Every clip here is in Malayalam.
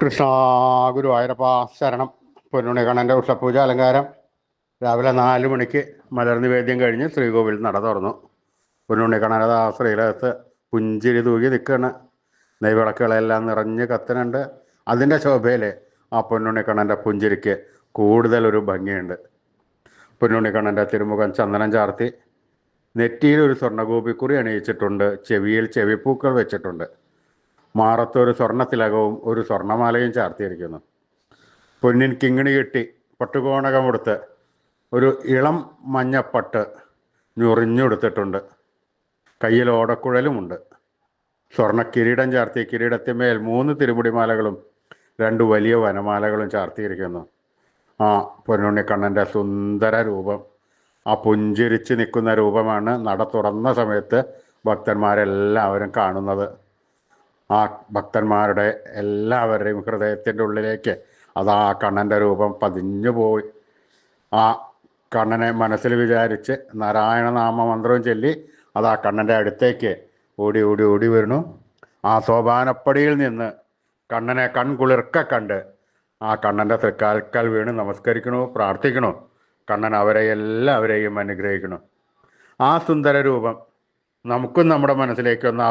കൃഷ്ണ ഗുരുവായൂരപ്പ ശരണം. പൊന്നുണികണ്ണന്റെ ഉഷപൂജ അലങ്കാരം. രാവിലെ നാല് മണിക്ക് മലർ നിവേദ്യം കഴിഞ്ഞ് ശ്രീകോവിൽ നട തുറന്നു. പൊന്നുണികണ്ണനത് ആ ശ്രീലകത്ത് പുഞ്ചിരി തൂകി നിൽക്കുകയാണ്. നെയ്വിളക്കുകളെല്ലാം നിറഞ്ഞ് കത്തുന്നുണ്ട്. അതിന്റെ ശോഭയിൽ ആ പൊന്നുണ്ണിക്കണ്ണന്റെ പുഞ്ചിരിക്ക് കൂടുതലൊരു ഭംഗിയുണ്ട്. പൊന്നുണ്ണിക്കണ്ണന്റെ തിരുമുഖം ചന്ദനം ചാർത്തി. നെറ്റിയിൽ ഒരു സ്വർണഗോപിക്കുറി അണിയിച്ചിട്ടുണ്ട്. ചെവിയിൽ ചെവിപ്പൂക്കൾ വെച്ചിട്ടുണ്ട്. മാറത്ത് ഒരു സ്വർണത്തിലകവും ഒരു സ്വർണമാലയും ചാർത്തിയിരിക്കുന്നു. പൊന്നിൻ കിങ്ങിണി കെട്ടി പട്ടുകോണകമെടുത്ത് ഒരു ഇളം മഞ്ഞപ്പട്ട് ഞൊറിഞ്ഞെടുത്തിട്ടുണ്ട്. കയ്യിൽ ഓടക്കുഴലുമുണ്ട്. സ്വർണ കിരീടം ചാർത്തി കിരീടത്തിന്മേൽ മൂന്ന് തിരുമുടിമാലകളും രണ്ട് വലിയ വനമാലകളും ചാർത്തിയിരിക്കുന്നു. ആ പൊന്നുണ്ണിക്കണ്ണന്റെ സുന്ദര രൂപം ആ പുഞ്ചിരിച്ച് നിൽക്കുന്ന രൂപമാണ് നട തുറന്ന സമയത്ത് ഭക്തന്മാരെല്ലാവരും കാണുന്നത്. ആ ഭക്തന്മാരുടെ എല്ലാവരുടെയും ഹൃദയത്തിന്റെ ഉള്ളിലേക്ക് അതാ കണ്ണന്റെ രൂപം പതിഞ്ഞു പോയി. ആ കണ്ണനെ മനസ്സിൽ വിചാരിച്ച് നാരായണ നാമ മന്ത്രവും ചൊല്ലി അതാ കണ്ണന്റെ അടുത്തേക്ക് ഓടി ഓടി ഓടി വരുന്നു. ആ സോപാനപ്പടിയിൽ നിന്ന് കണ്ണനെ കൺകുളിർക്ക കണ്ട് ആ കണ്ണന്റെ തൃക്കാൽക്കൽ വീണ് നമസ്കരിക്കണു പ്രാർത്ഥിക്കണു കണ്ണൻ അവരെ എല്ലാവരെയും അനുഗ്രഹിക്കണം ആ സുന്ദര രൂപം നമുക്കും നമ്മുടെ മനസ്സിലേക്ക് ഒന്ന്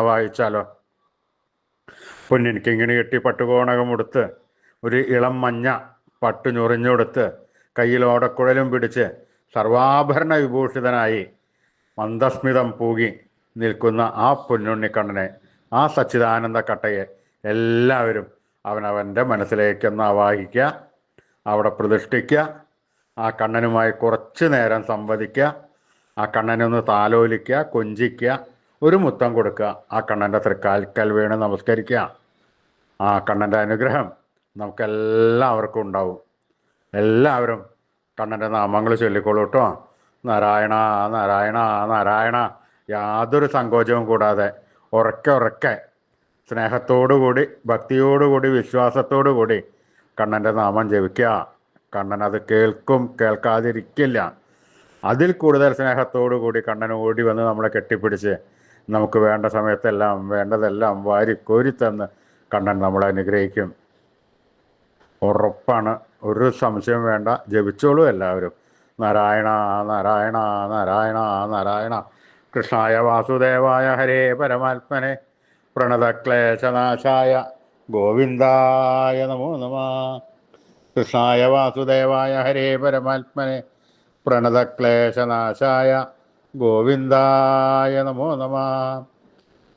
ആവാഹിച്ചാലോ കിങ്ങിണി കെട്ടി പട്ടുകോണകം ഉടുത്ത് ഒരു ഇളം മഞ്ഞ പട്ടു ഞൊറിഞ്ഞുകൊടുത്ത് കയ്യിൽ ഓടക്കുഴലും പിടിച്ച് സർവാഭരണ വിഭൂഷിതനായി മന്ദസ്മിതം പൂകി നിൽക്കുന്ന ആ പൊന്നുണ്ണിക്കണ്ണനെ ആ സച്ചിദാനന്ദ കട്ടയെ എല്ലാവരും അവനവന്റെ മനസ്സിലേക്കൊന്ന് ആവാഹിക്കുക അവിടെ പ്രതിഷ്ഠിക്കുക ആ കണ്ണനുമായി കുറച്ച് നേരം സംവദിക്കുക ആ കണ്ണനൊന്ന് താലോലിക്കുക കൊഞ്ചിക്കുക ഒരു മുത്തം കൊടുക്കുക ആ കണ്ണന്റെ തൃക്കാൽക്കൽ വീണ് നമസ്കരിക്കുക. ആ കണ്ണന്റെ അനുഗ്രഹം നമുക്കെല്ലാവർക്കും ഉണ്ടാവും. എല്ലാവരും കണ്ണന്റെ നാമങ്ങൾ ചൊല്ലിക്കോളൂ കേട്ടോ. നാരായണ നാരായണ നാരായണ. യാതൊരു സങ്കോചവും കൂടാതെ ഉറക്കെ ഉറക്കെ സ്നേഹത്തോടുകൂടി ഭക്തിയോടുകൂടി വിശ്വാസത്തോടുകൂടി കണ്ണന്റെ നാമം ജപിക്കുക. കണ്ണൻ അത് കേൾക്കും കേൾക്കാതിരിക്കില്ല. അതിൽ കൂടുതൽ സ്നേഹത്തോടു കൂടി കണ്ണൻ ഓടി വന്ന് നമ്മളെ കെട്ടിപ്പിടിച്ച് നമുക്ക് വേണ്ട സമയത്തെല്ലാം വേണ്ടതെല്ലാം വാരി കോരിത്തന്ന് കണ്ണൻ നമ്മളെ അനുഗ്രഹിക്കും. ഉറപ്പാണ്. ഒരു സംശയം വേണ്ട. ജപിച്ചോളൂ എല്ലാവരും. നാരായണ നാരായണ നാരായണ നാരായണ. കൃഷ്ണായ വാസുദേവായ ഹരേ പരമാത്മനെ. പ്രണതക്ലേശനാശായ ഗോവിന്ദായ നമോ നമ. കൃഷ്ണായ വാസുദേവായ ഹരേ പരമാത്മനെ. പ്രണതക്ലേശനാശായ ഗോവിന്ദായ നമോ നമ.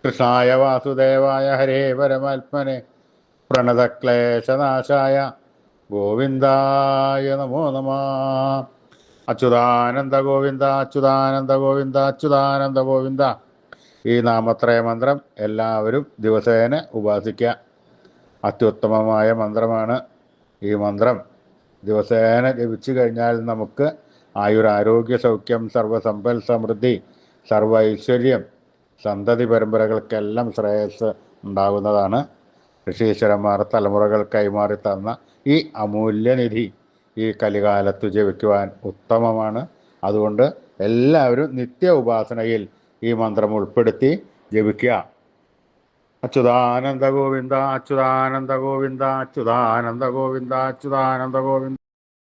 കൃഷ്ണായ വാസുദേവായ ഹരേ പരമാത്മനെ പ്രണതക്ലേശനാശായ ഗോവിന്ദായ നമോ നമ. അച്യുതാനന്ദ ഗോവിന്ദ അച്യുതാനന്ദ ഗോവിന്ദ അച്യുതാനന്ദ ഗോവിന്ദ. ഈ നാമത്രയ മന്ത്രം എല്ലാവരും ദിവസേന ഉപാസിക്കുക. അത്യുത്തമമായ മന്ത്രമാണ് ഈ മന്ത്രം. ദിവസേന ജപിച്ചു കഴിഞ്ഞാൽ നമുക്ക് ആയുരാരോഗ്യ സൗഖ്യം സർവസമ്പൽ സമൃദ്ധി സർവ ഐശ്വര്യം സന്തതി പരമ്പരകൾക്കെല്ലാം ശ്രേയസ് ഉണ്ടാകുന്നതാണ്. ഋഷീശ്വരന്മാർ തലമുറകൾ കൈമാറി തന്ന ഈ അമൂല്യനിധി ഈ കലികാലത്ത് ജപിക്കുവാൻ ഉത്തമമാണ്. അതുകൊണ്ട് എല്ലാവരും നിത്യ ഉപാസനയിൽ ഈ മന്ത്രം ഉൾപ്പെടുത്തി ജപിക്കുക. അച്യുതാനന്ദ ഗോവിന്ദ അച്യുതാനന്ദ ഗോവിന്ദ അച്യുതാനന്ദ ഗോവിന്ദ അച്യുതാനന്ദ ഗോവിന്ദ.